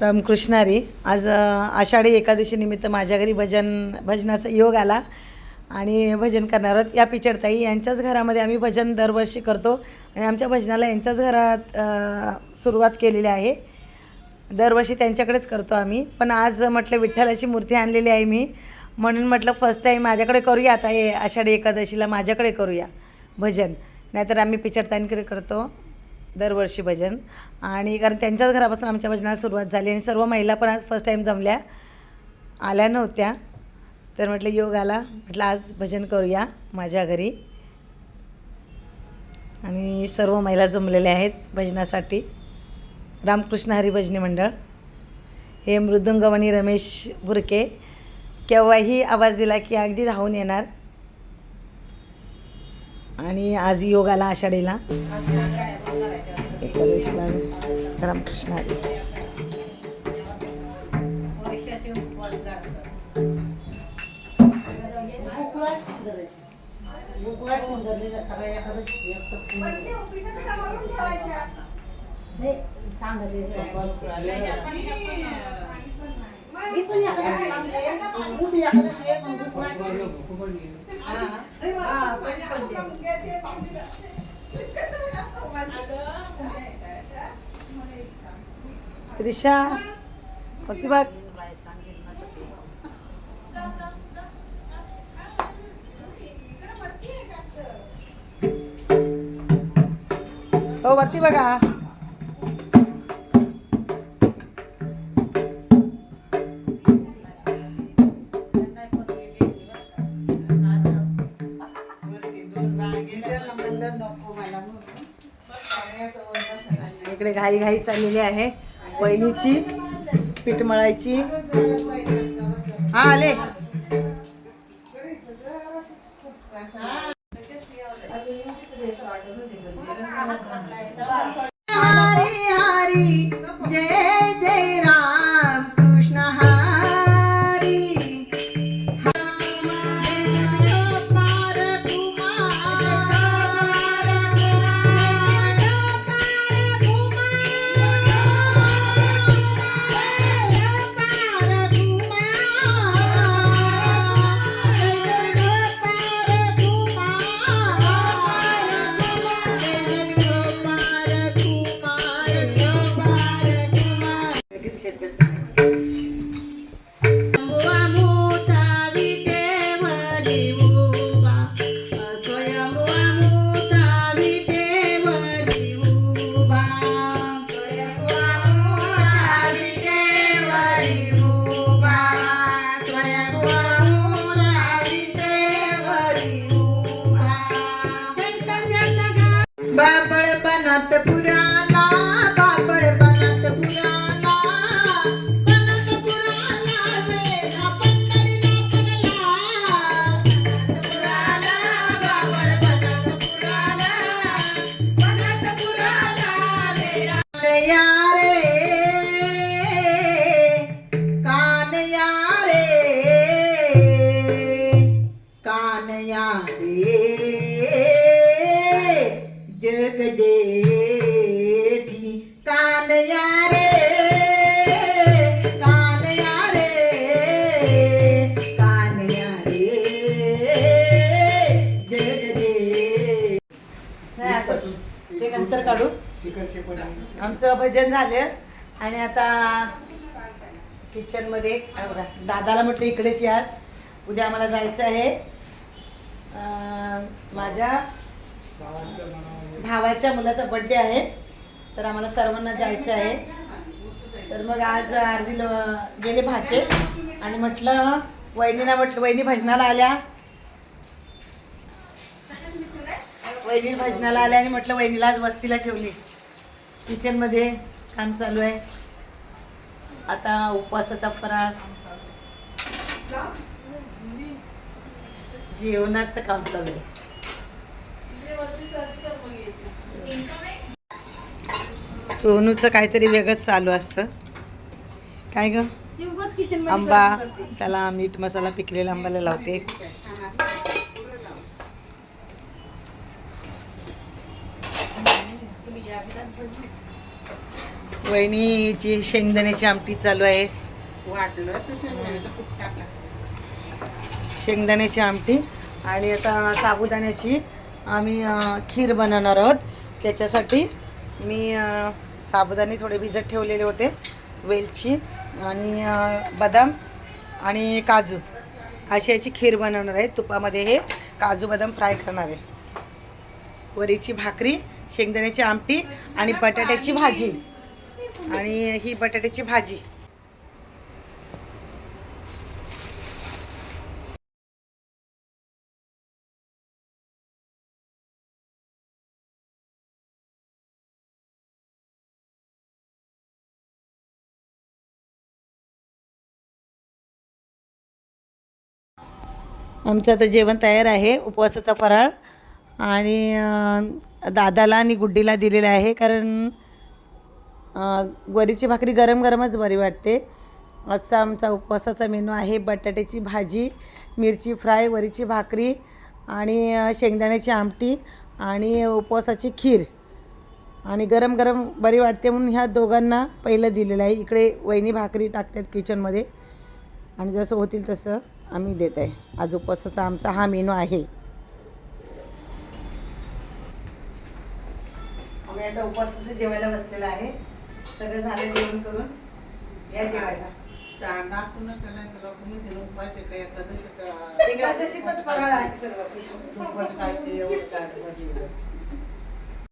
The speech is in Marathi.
रामकृष्णारी. आज आषाढी एकादशीनिमित्त माझ्या घरी भजन भजनाचा योग आला आणि भजन करणार आहोत. या पिचडताई यांच्याच घरामध्ये आम्ही भजन दरवर्षी करतो आणि आमच्या भजनाला यांच्याच घरात सुरुवात केलेली आहे. दरवर्षी त्यांच्याकडेच करतो आम्ही. पण आज म्हटलं विठ्ठलाची मूर्ती आणलेली आहे मी. म्हणून म्हटलं फर्स्ट टाईम माझ्याकडे करूया आता हे आषाढी एकादशीला माझ्याकडे करूया भजन. नाहीतर आम्ही पिचडताईंकडे करतो. दरवर्षी भजन. आणि कारण त्यांच्याच घरापासून आमच्या भजनाला सुरुवात झाली आणि सर्व महिला पण आज फर्स्ट टाईम जमल्या. आल्या नव्हत्या. तर म्हटलं योग आला म्हटलं आज भजन करूया माझ्या घरी. आणि सर्व महिला जमलेल्या आहेत भजनासाठी. रामकृष्ण हरिभजनी मंडळ. हे मृदुंगवणी रमेश बुरके. केव्हाही आवाज दिला की अगदी धावून येणार. आणि आज योग आला आषाढीला. एकादशीला रामकृष्ण हरी त्रिशा प्रतिभा. हो वरती बघा. इकडे घाई घाई चाललेली आहे. वहिनीची पीठ मळायची. हा आले. Nada आमचं भजन झालं. आणि आता किचनमध्ये बघा दादाला म्हटलं इकडेच आज. उद्या आम्हाला जायचं आहे. माझ्या भावाच्या मुलाचा बड्डे आहे. तर आम्हाला सर्वांना जायचं आहे. तर मग आज अर्धी लो गेले भाचे. आणि म्हटलं वहिनीला म्हटलं वहिनी भजनाला आल्या. वहिनी भजनाला आल्या आणि म्हटलं वहिनीला आज वस्तीला ठेवली. किचनमध्ये काम चालू आहे. आता उपवासाचा फराळ. जेवणाचं काम चालू आहे. सोनूचं काहीतरी वेगळंच चालू असतं. काय ग? आंबा त्याला मीठ मसाला पिकलेला आंब्याला लावते. वहिनीची शेंगदाण्याची आमटी चालू आहे. शेंगदाण्याचा आमटी आणि आता साबुदाण्याची आम्ही खीर बनवणार आहोत. त्याच्यासाठी मी साबुदाणे थोडे भिजत ठेवलेले होते वेलची आणि बदाम आणि काजू. अशी याची खीर बनवणार आहे. तुपामध्ये हे काजू बदाम फ्राय करणार आहे. वरीची भाकरी शेंगदाण्याची आमटी आणि बटाट्याची भाजी. आणि ही बटाट्याची भाजी. आमचं आता जेवण तयार आहे उपवासाचा फराळ. आणि दादाला आणि गुड्डीला दिलेलं आहे कारण अं, वरीची भाकरी गरम गरमच बरी वाटते. आजचा आमचा उपवासाचा मेनू आहे बटाट्याची भाजी मिरची फ्राय वरीची भाकरी आणि शेंगदाण्याची आमटी आणि उपवासाची खीर. आणि गरम गरम बरी वाटते म्हणून ह्या दोघांना पहिलं दिलेलं आहे. इकडे वहिनी भाकरी टाकतात किचनमध्ये आणि जसं होतील तसं आम्ही देत आहे. आज उपवासाचा आमचा हा मेनू आहे. आम्ही आता उपवासाचं जेवायला बसलेलं आहे. सगळं झालं जेवण करून. या जेवायला. नका नाही तर तुम्ही उपाशी काय एकादशी का एकादशीचाच फराळ आहे सर्व. खायची एवढं